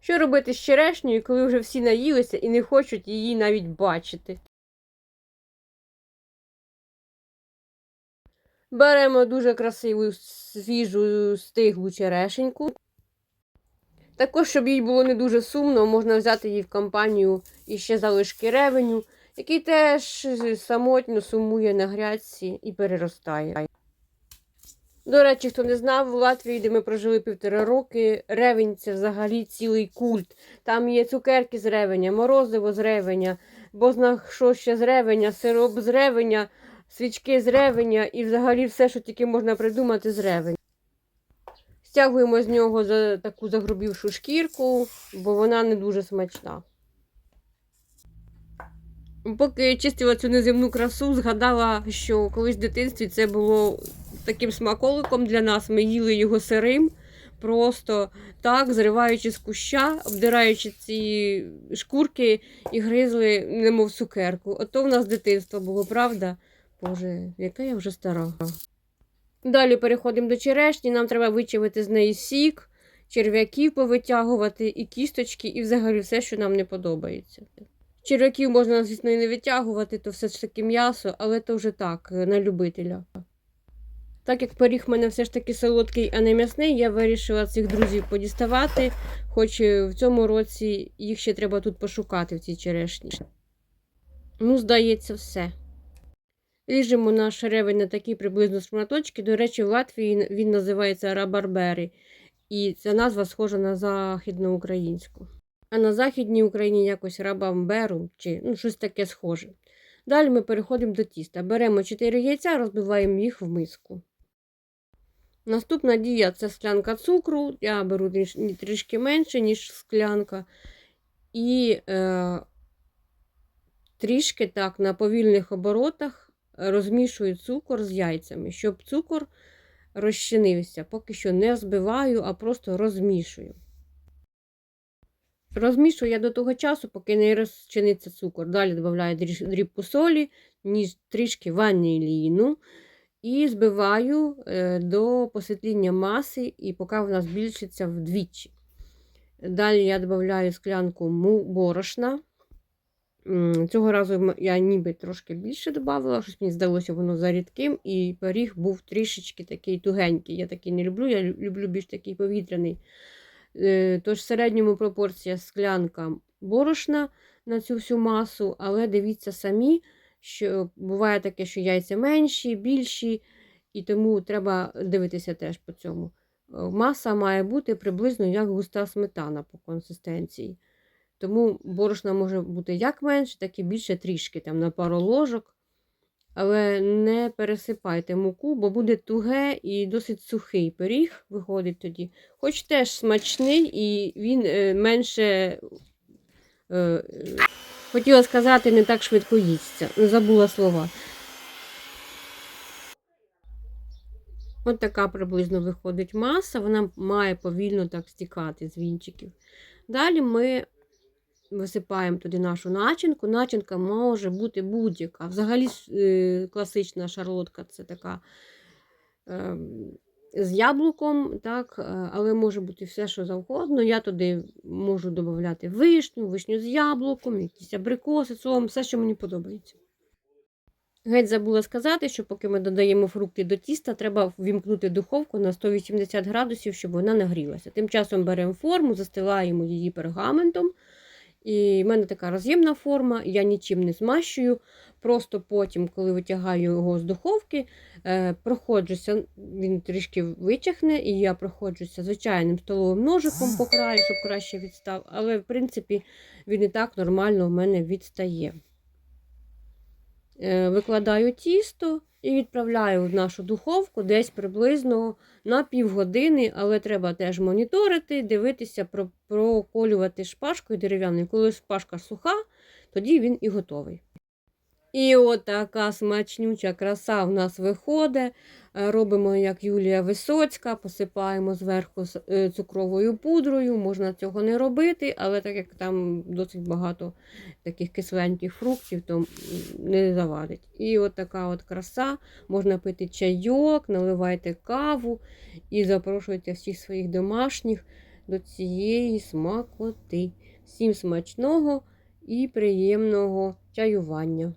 Що робити з черешнею, коли вже всі наїлися і не хочуть її навіть бачити? Беремо дуже красиву свіжу стиглу черешеньку. Також, щоб їй було не дуже сумно, можна взяти її в компанію іще залишки ревеню, який теж самотньо сумує на грядці і переростає. До речі, хто не знав, в Латвії, де ми прожили півтора роки, ревень це взагалі цілий культ. Там є цукерки з ревеня, морозиво з ревеня, бозна що ще з ревеня, сироп з ревеня, свічки з ревеня і взагалі все, що тільки можна придумати з ревеня. Стягуємо з нього за таку загрубівшу шкірку, бо вона не дуже смачна. Поки чистила цю неземну красу, згадала, що колись в дитинстві це було таким смаколиком для нас. Ми їли його сирим, просто так, зриваючи з куща, обдираючи ці шкурки і гризли, немов цукерку. Ото в нас дитинство було, правда? Боже, яка я вже стара. Далі переходимо до черешні. Нам треба вичавити з неї сік, черв'яків повитягувати, і кісточки, і взагалі все, що нам не подобається. Черв'яків можна, звісно, і не витягувати, то все ж таки м'ясо, але то вже так, на любителя. Так як пиріг в мене все ж таки солодкий, а не м'ясний, я вирішила цих друзів подіставати, хоч в цьому році їх ще треба тут пошукати в цій черешні. Ну, здається, все. Ріжемо наш ревень на такі приблизно шматочки. До речі, в Латвії він називається рабарбери. І ця назва схожа на західноукраїнську. А на Західній Україні якось рабамберу чи ну, щось таке схоже. Далі ми переходимо до тіста. Беремо 4 яйця, розбиваємо їх в миску. Наступна дія це склянка цукру. Я беру трішки менше, ніж склянка. І е, трішки так на повільних оборотах розмішую цукор з яйцями, щоб цукор розчинився. Поки що не збиваю, а просто розмішую. Розмішую я до того часу, поки не розчиниться цукор. Далі додаю дрібку солі, ніж трішки ваніліну. І збиваю до посвітління маси, і поки вона збільшиться вдвічі. Далі я додаю склянку борошна. Цього разу я ніби трошки більше додавала, щось мені здалося воно за рідким, і пиріг був трішечки такий тугенький. Я такий не люблю, я люблю більш такий повітряний. Тож, в середньому пропорція склянка борошна на цю всю масу, але дивіться самі, що буває таке, що яйця менші, більші, і тому треба дивитися теж по цьому. Маса має бути приблизно як густа сметана по консистенції. Тому борошна може бути як менше, так і більше трішки, там на пару ложок. Але не пересипайте муку, бо буде туге і досить сухий пиріг виходить тоді. Хоч теж смачний, і він е, менше, е, хотіла сказати, не так швидко їсться. Забула слова. От така приблизно виходить маса, вона має повільно так стікати з вінчиків. Далі ми висипаємо туди нашу начинку. Начинка може бути будь-яка. Взагалі, е, класична шарлотка це така е, з яблуком, так, е, але може бути все, що завгодно. Я туди можу додати вишню, вишню з яблуком, якісь абрикоси, сом, все, що мені подобається. Геть забула сказати, що поки ми додаємо фрукти до тіста, треба ввімкнути духовку на 180 градусів, щоб вона нагрілася. Тим часом беремо форму, застилаємо її пергаментом. І в мене така роз'ємна форма, я нічим не змащую. Просто потім, коли витягаю його з духовки, е, проходжуся, він трішки витягне, і я проходжуся звичайним столовим ножиком по краю, щоб краще відстав. Але, в принципі, він і так нормально в мене відстає. Е, викладаю тісто і відправляю в нашу духовку десь приблизно на півгодини, але треба теж моніторити, дивитися, проколювати шпажкою дерев'яною. Коли шпажка суха, тоді він і готовий. І от така смачнюча краса в нас виходить. Е, робимо, як Юлія Висоцька, посипаємо зверху е, цукровою пудрою. Можна цього не робити, але так як там досить багато таких кисленьких фруктів, то не завадить. І от така от краса. Можна пити чайок, наливайте каву і запрошуйте всіх своїх домашніх. до цієї смакоти. Всім смачного і приємного чаювання.